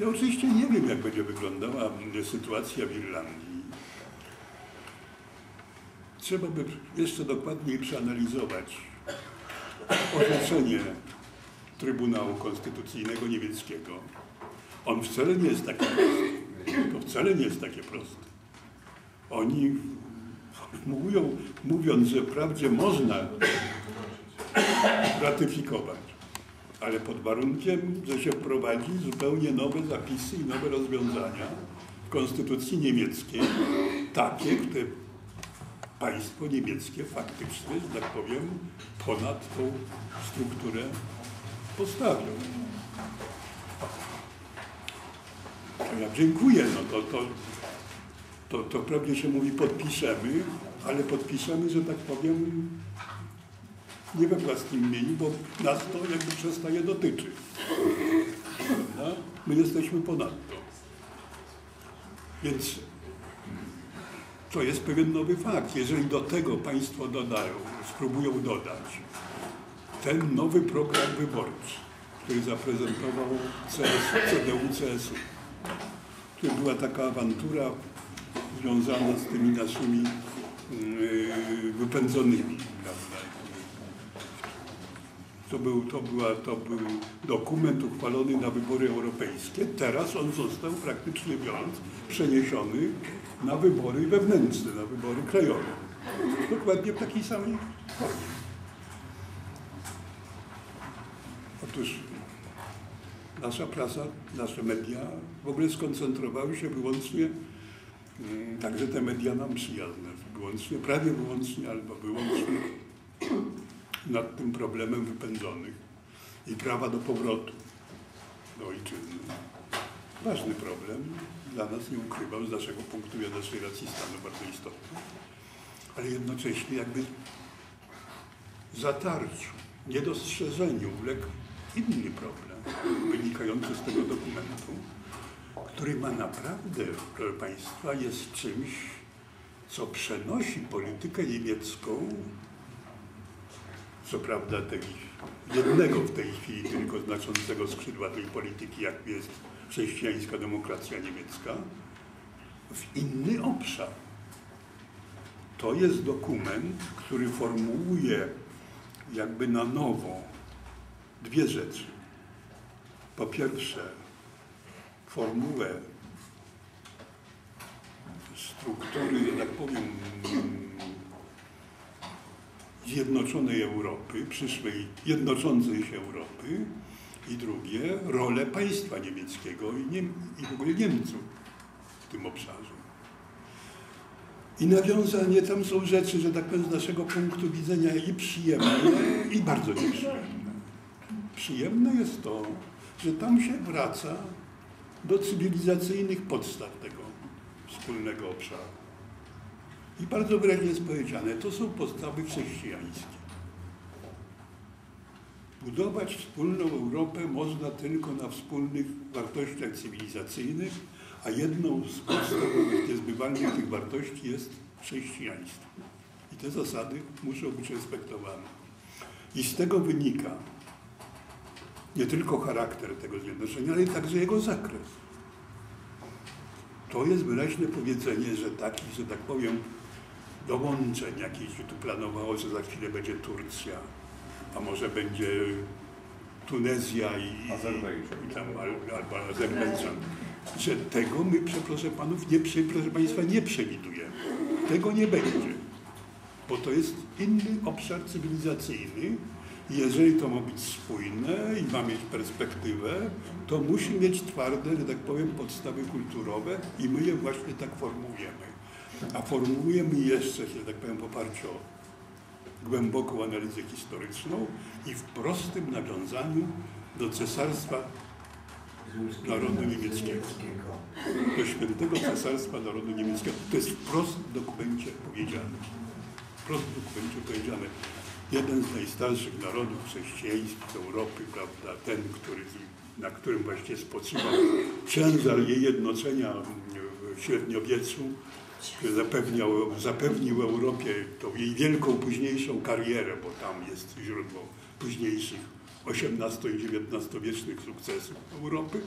Ja oczywiście nie wiem, jak będzie wyglądała sytuacja w Irlandii. Trzeba by jeszcze dokładniej przeanalizować orzeczenie Trybunału Konstytucyjnego Niemieckiego. On wcale nie jest taki prosty. To wcale nie jest takie proste. Oni mówią, mówiąc, że wprawdzie można ratyfikować, ale pod warunkiem, że się wprowadzi zupełnie nowe zapisy i nowe rozwiązania w konstytucji niemieckiej, takie, które państwo niemieckie faktycznie, że tak powiem, ponad tą strukturę postawią. Ja dziękuję, no to, to, to, to prawnie się mówi podpiszemy, ale podpiszemy, że tak powiem, nie we własnym imieniu, bo nas to jakby przestaje dotyczyć. My jesteśmy ponadto. Więc to jest pewien nowy fakt. Jeżeli do tego Państwo dodają, spróbują dodać ten nowy program wyborczy, który zaprezentował CS, CDU-CSU, to była taka awantura związana z tymi naszymi yy, wypędzonymi. Prawda? To był, to, była, to był dokument uchwalony na wybory europejskie. Teraz on został praktycznie biorąc przeniesiony na wybory wewnętrzne, na wybory krajowe. Dokładnie w takiej samej formie. Otóż nasza prasa, nasze media w ogóle skoncentrowały się wyłącznie, mm, także te media nam przyjazne, wyłącznie, prawie wyłącznie albo wyłącznie nad tym problemem wypędzonych i prawa do powrotu do ojczyzny. Ważny problem, dla nas nie ukrywam, z naszego punktu widzenia, naszej racji stanu bardzo istotny, ale jednocześnie jakby zatarciu, niedostrzeżeniu uległ inny problem wynikający z tego dokumentu, który ma naprawdę, proszę Państwa, jest czymś, co przenosi politykę niemiecką co prawda tej, jednego w tej chwili tylko znaczącego skrzydła tej polityki, jak jest chrześcijańska demokracja niemiecka, w inny obszar. To jest dokument, który formułuje jakby na nowo dwie rzeczy. Po pierwsze, formułę struktury, tak powiem, zjednoczonej Europy, przyszłej jednoczącej się Europy i drugie, rolę państwa niemieckiego i, Niem i w ogóle Niemców w tym obszarze. I nawiązanie, tam są rzeczy, że tak powiem, z naszego punktu widzenia i przyjemne, i bardzo nieprzyjemne. Przyjemne jest to, że tam się wraca do cywilizacyjnych podstaw tego wspólnego obszaru. I bardzo wyraźnie jest powiedziane, to są podstawy chrześcijańskie. Budować wspólną Europę można tylko na wspólnych wartościach cywilizacyjnych, a jedną z podstawowych, niezbywalnych tych wartości jest chrześcijaństwo. I te zasady muszą być respektowane. I z tego wynika nie tylko charakter tego zjednoczenia, ale także jego zakres. To jest wyraźne powiedzenie, że takich, że tak powiem, dołączeń jakichś tu planowało, że za chwilę będzie Turcja, a może będzie Tunezja i, i tam albo Azerbejdżan. Że tego my, proszę panów, nie, proszę państwa, nie przewidujemy. Tego nie będzie. Bo to jest inny obszar cywilizacyjny. I jeżeli to ma być spójne i ma mieć perspektywę, to musi mieć twarde, że tak powiem, podstawy kulturowe i my je właśnie tak formułujemy. A formułujemy jeszcze, że tak powiem, w oparciu o głęboką analizę historyczną i w prostym nawiązaniu do cesarstwa narodu niemieckiego. Do świętego cesarstwa narodu niemieckiego. To jest wprost w dokumencie powiedziane. Wprost w dokumencie powiedziane. Jeden z najstarszych narodów chrześcijańskich Europy, prawda, ten, który, na którym właśnie spoczywał ciężar jej jednoczenia w średniowieczu, zapewniał, zapewnił Europie tą jej wielką późniejszą karierę, bo tam jest źródło późniejszych XVIII i XIX wiecznych sukcesów Europy,